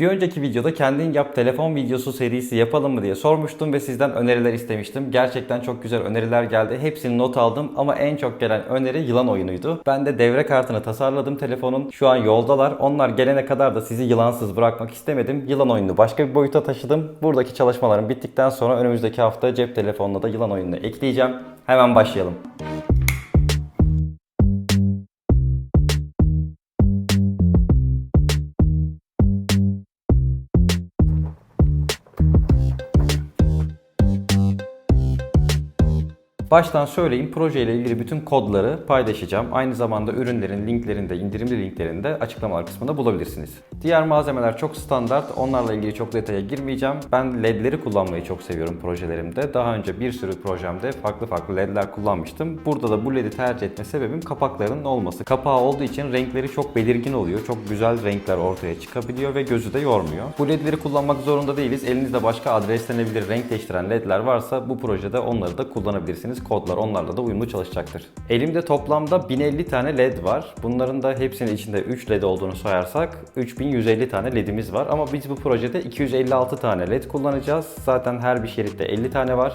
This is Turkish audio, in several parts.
Bir önceki videoda kendin yap telefon videosu serisi yapalım mı diye sormuştum ve sizden öneriler istemiştim. Gerçekten çok güzel öneriler geldi. Hepsini not aldım ama en çok gelen öneri yılan oyunuydu. Ben de devre kartını tasarladım telefonun. Şu an yoldalar. Onlar gelene kadar da sizi yılansız bırakmak istemedim. Yılan oyununu başka bir boyuta taşıdım. Buradaki çalışmalarım bittikten sonra önümüzdeki hafta cep telefonuna da yılan oyununu ekleyeceğim. Hemen başlayalım. Baştan söyleyeyim projeyle ilgili bütün kodları paylaşacağım. Aynı zamanda ürünlerin linklerini de indirimli linklerini de açıklamalar kısmında bulabilirsiniz. Diğer malzemeler çok standart. Onlarla ilgili çok detaya girmeyeceğim. Ben ledleri kullanmayı çok seviyorum projelerimde. Daha önce bir sürü projemde farklı farklı ledler kullanmıştım. Burada da bu ledi tercih etme sebebim kapaklarının olması. Kapağı olduğu için renkleri çok belirgin oluyor. Çok güzel renkler ortaya çıkabiliyor ve gözü de yormuyor. Bu ledleri kullanmak zorunda değiliz. Elinizde başka adreslenebilir renk değiştiren ledler varsa bu projede onları da kullanabilirsiniz. Kodlar onlarla da uyumlu çalışacaktır. Elimde toplamda 1050 tane led var. Bunların da hepsinin içinde 3 led olduğunu sayarsak 3150 tane ledimiz var. Ama biz bu projede 256 tane led kullanacağız. Zaten her bir şeritte 50 tane var.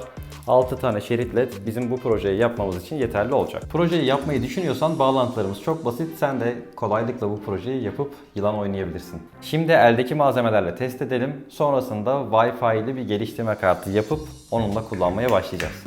6 tane şerit led bizim bu projeyi yapmamız için yeterli olacak. Projeyi yapmayı düşünüyorsan bağlantılarımız çok basit. Sen de kolaylıkla bu projeyi yapıp yılan oynayabilirsin. Şimdi eldeki malzemelerle test edelim. Sonrasında Wi-Fi'li bir geliştirme kartı yapıp onunla kullanmaya başlayacağız.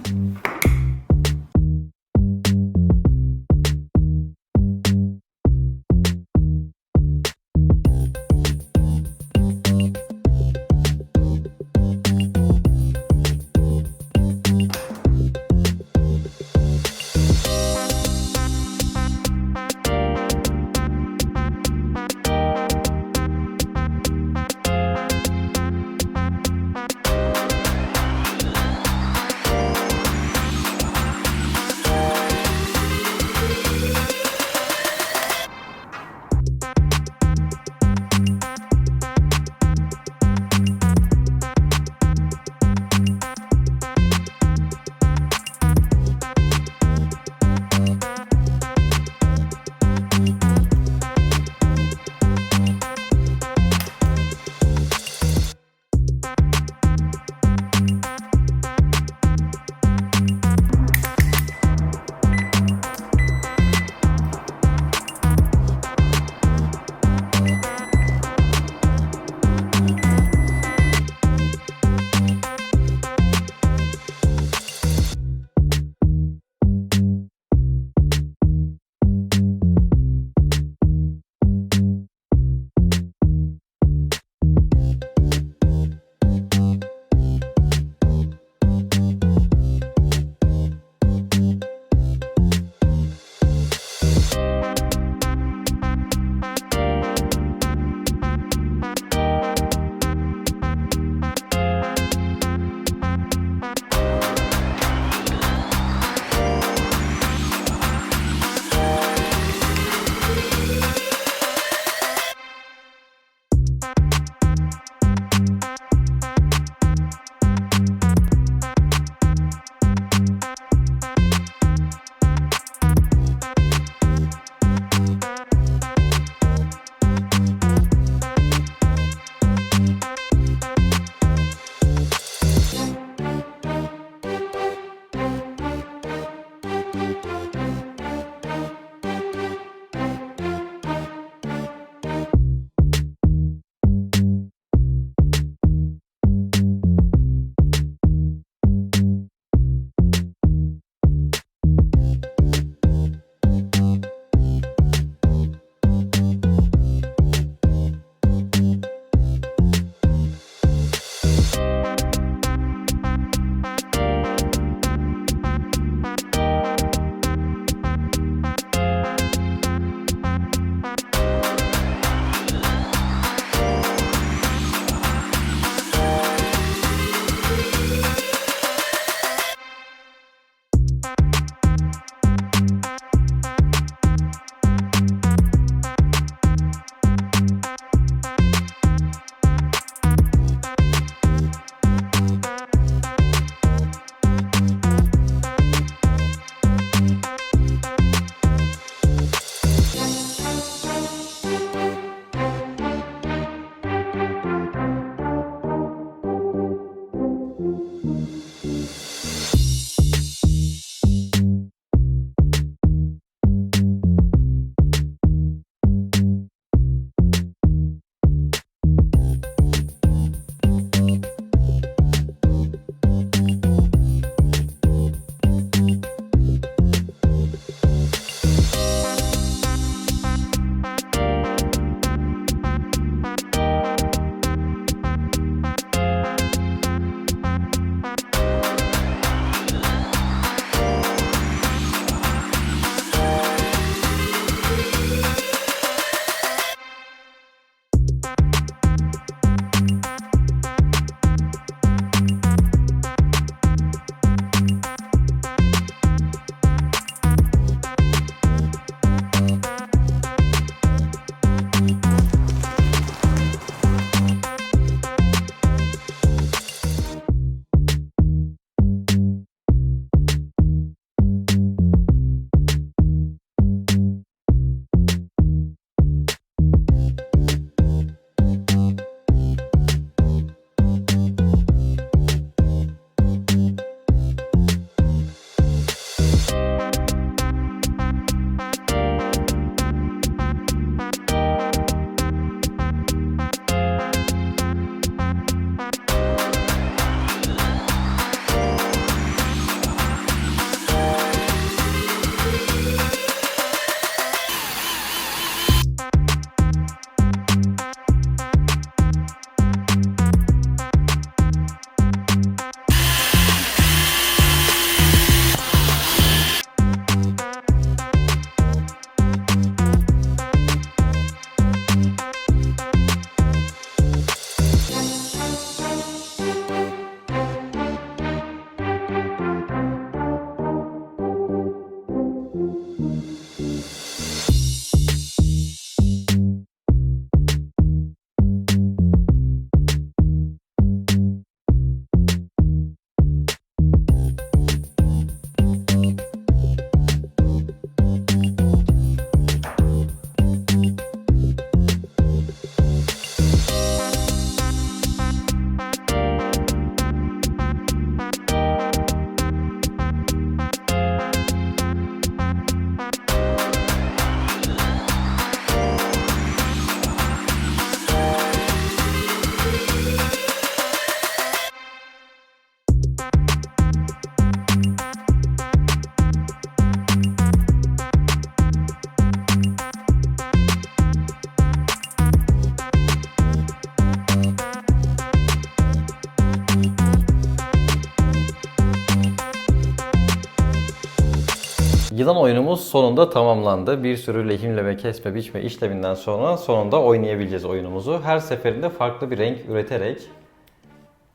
Yılan oyunumuz sonunda tamamlandı. Bir sürü lehimleme, kesme, biçme işleminden sonra sonunda oynayabileceğiz oyunumuzu. Her seferinde farklı bir renk üreterek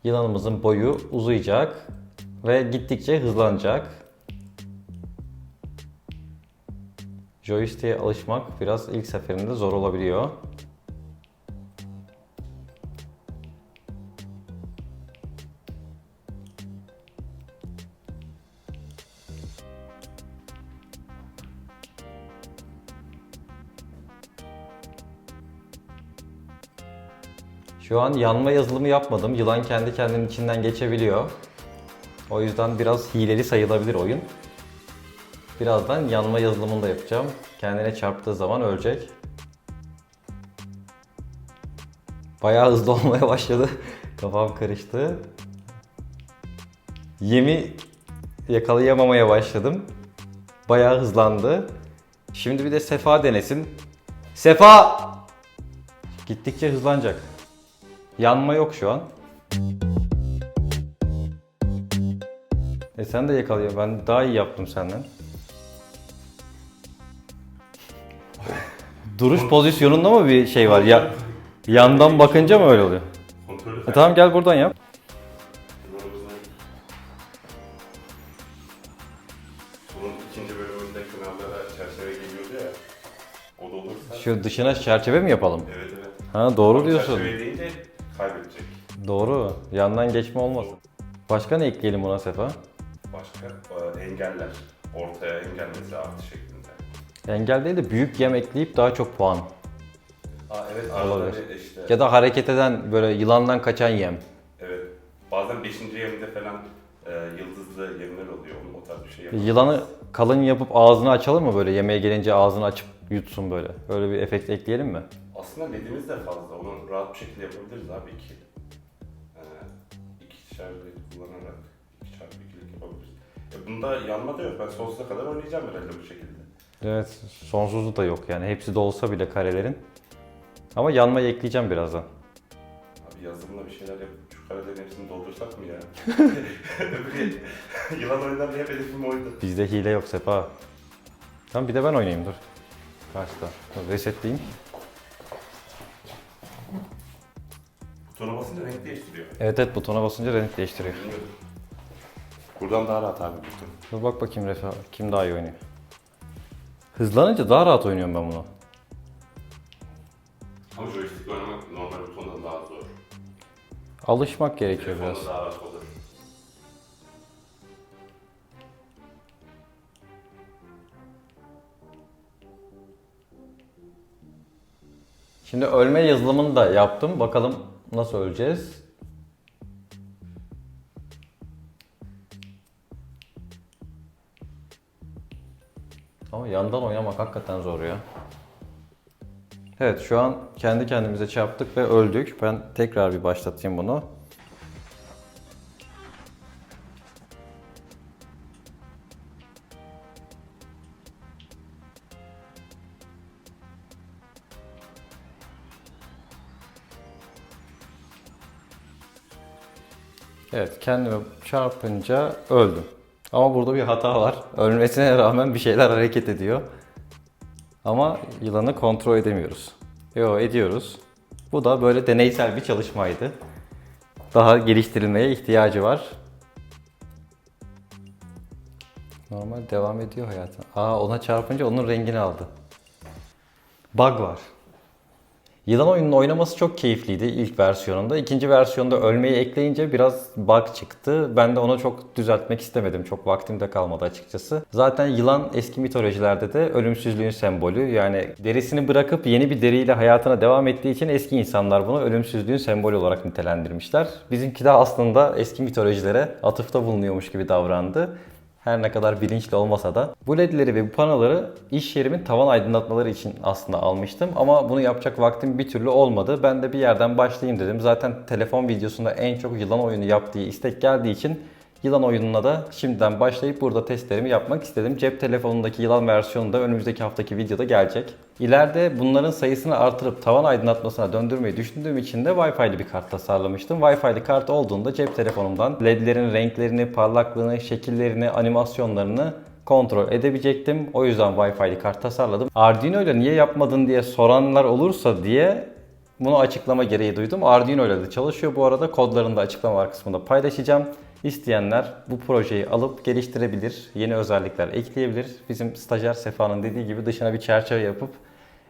yılanımızın boyu uzayacak ve gittikçe hızlanacak. Joystick'e alışmak biraz ilk seferinde zor olabiliyor. Şu an yanma yazılımı yapmadım. Yılan kendi kendinin içinden geçebiliyor. O yüzden biraz hileli sayılabilir oyun. Birazdan yanma yazılımını da yapacağım. Kendine çarptığı zaman ölecek. Bayağı hızlı olmaya başladı. Kafam karıştı. Yemi yakalayamamaya başladım. Bayağı hızlandı. Şimdi bir de Sefa denesin. Sefa! Gittikçe hızlanacak. Yanma yok şu an. E sen de yakalıyor. Ben daha iyi yaptım senden. Duruş pozisyonunda mı bir şey var? Ya yandan bakınca mı öyle oluyor? Kontrolü E tamam gel buradan yap. Bunun ikinci bölümünde kenarlara çerçeve geliyordu ya. O da olursa. Şu dışına çerçeve mi yapalım? Evet evet. Ha doğru diyorsun. Çerçeve deyince kaybedecek. Doğru. Yandan geçme olmasın. Başka ne ekleyelim buna Sefa? Başka e, engeller. Ortaya engel mesela artı şeklinde. Engel değil de büyük yem ekleyip daha çok puan. Aa evet Olabilir. arada bir işte. Ya da hareket eden böyle yılandan kaçan yem. Evet. Bazen 5. yemde falan e, yıldızlı yemler oluyor. Onun o tarz bir şey yapıyor. Yılanı kalın yapıp ağzını açalım mı böyle yemeğe gelince ağzını açıp yutsun böyle. Öyle bir efekt ekleyelim mi? Aslında ledimiz de fazla. Onu rahat bir şekilde yapabiliriz abi. İki. E, ikişer led kullanarak iki çarpı ikilik yapabiliriz. E, bunda yanma da yok. Ben sonsuza kadar oynayacağım herhalde bu şekilde. Evet sonsuzu da yok yani hepsi de olsa bile karelerin. Ama yanmayı ekleyeceğim birazdan. Abi yazılımla bir şeyler yapıp şu karelerin hepsini doldursak mı ya? Yılan oyunlarında hep hedefim oydu. Bizde hile yok Sefa. Tamam bir de ben oynayayım dur. Karşıda. Resetleyeyim. Butona basınca renk değiştiriyor. Evet evet butona basınca renk değiştiriyor. Buradan daha rahat abi buton. Dur bak bakayım Refa kim daha iyi oynuyor. Hızlanınca daha rahat oynuyorum ben bunu. Ama joystick oynamak normal butondan daha zor. Alışmak gerekiyor Telefonda biraz. daha rahat olur. Şimdi ölme yazılımını da yaptım. Bakalım nasıl öleceğiz. Ama yandan oynamak hakikaten zor ya. Evet şu an kendi kendimize çarptık ve öldük. Ben tekrar bir başlatayım bunu. Evet kendime çarpınca öldüm. Ama burada bir hata var. Ölmesine rağmen bir şeyler hareket ediyor. Ama yılanı kontrol edemiyoruz. Yo ediyoruz. Bu da böyle deneysel bir çalışmaydı. Daha geliştirilmeye ihtiyacı var. Normal devam ediyor hayatım. Aa ona çarpınca onun rengini aldı. Bug var. Yılan oyununu oynaması çok keyifliydi ilk versiyonunda. İkinci versiyonda ölmeyi ekleyince biraz bug çıktı. Ben de onu çok düzeltmek istemedim. Çok vaktim de kalmadı açıkçası. Zaten yılan eski mitolojilerde de ölümsüzlüğün sembolü. Yani derisini bırakıp yeni bir deriyle hayatına devam ettiği için eski insanlar bunu ölümsüzlüğün sembolü olarak nitelendirmişler. Bizimki de aslında eski mitolojilere atıfta bulunuyormuş gibi davrandı. Her ne kadar bilinçli olmasa da. Bu ledleri ve bu panoları iş yerimin tavan aydınlatmaları için aslında almıştım. Ama bunu yapacak vaktim bir türlü olmadı. Ben de bir yerden başlayayım dedim. Zaten telefon videosunda en çok yılan oyunu yaptığı istek geldiği için yılan oyununa da şimdiden başlayıp burada testlerimi yapmak istedim. Cep telefonundaki yılan versiyonu da önümüzdeki haftaki videoda gelecek. İleride bunların sayısını artırıp tavan aydınlatmasına döndürmeyi düşündüğüm için de Wi-Fi'li bir kart tasarlamıştım. Wi-Fi'li kart olduğunda cep telefonumdan ledlerin renklerini, parlaklığını, şekillerini, animasyonlarını kontrol edebilecektim. O yüzden Wi-Fi'li kart tasarladım. Arduino ile niye yapmadın diye soranlar olursa diye bunu açıklama gereği duydum. Arduino ile de çalışıyor bu arada. Kodlarını da açıklamalar kısmında paylaşacağım. İsteyenler bu projeyi alıp geliştirebilir, yeni özellikler ekleyebilir. Bizim stajyer Sefa'nın dediği gibi dışına bir çerçeve yapıp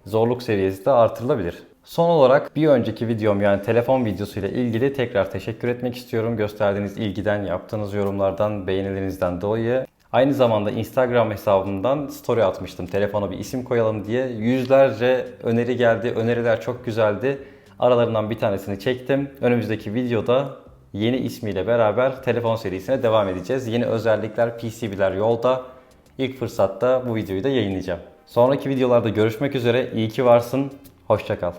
zorluk seviyesi de artırılabilir. Son olarak bir önceki videom yani telefon videosuyla ilgili tekrar teşekkür etmek istiyorum. Gösterdiğiniz ilgiden, yaptığınız yorumlardan, beğenilerinizden dolayı. Aynı zamanda Instagram hesabımdan story atmıştım. Telefona bir isim koyalım diye. Yüzlerce öneri geldi. Öneriler çok güzeldi. Aralarından bir tanesini çektim. Önümüzdeki videoda yeni ismiyle beraber telefon serisine devam edeceğiz. Yeni özellikler, PCB'ler yolda. İlk fırsatta bu videoyu da yayınlayacağım. Sonraki videolarda görüşmek üzere. İyi ki varsın. Hoşça kal.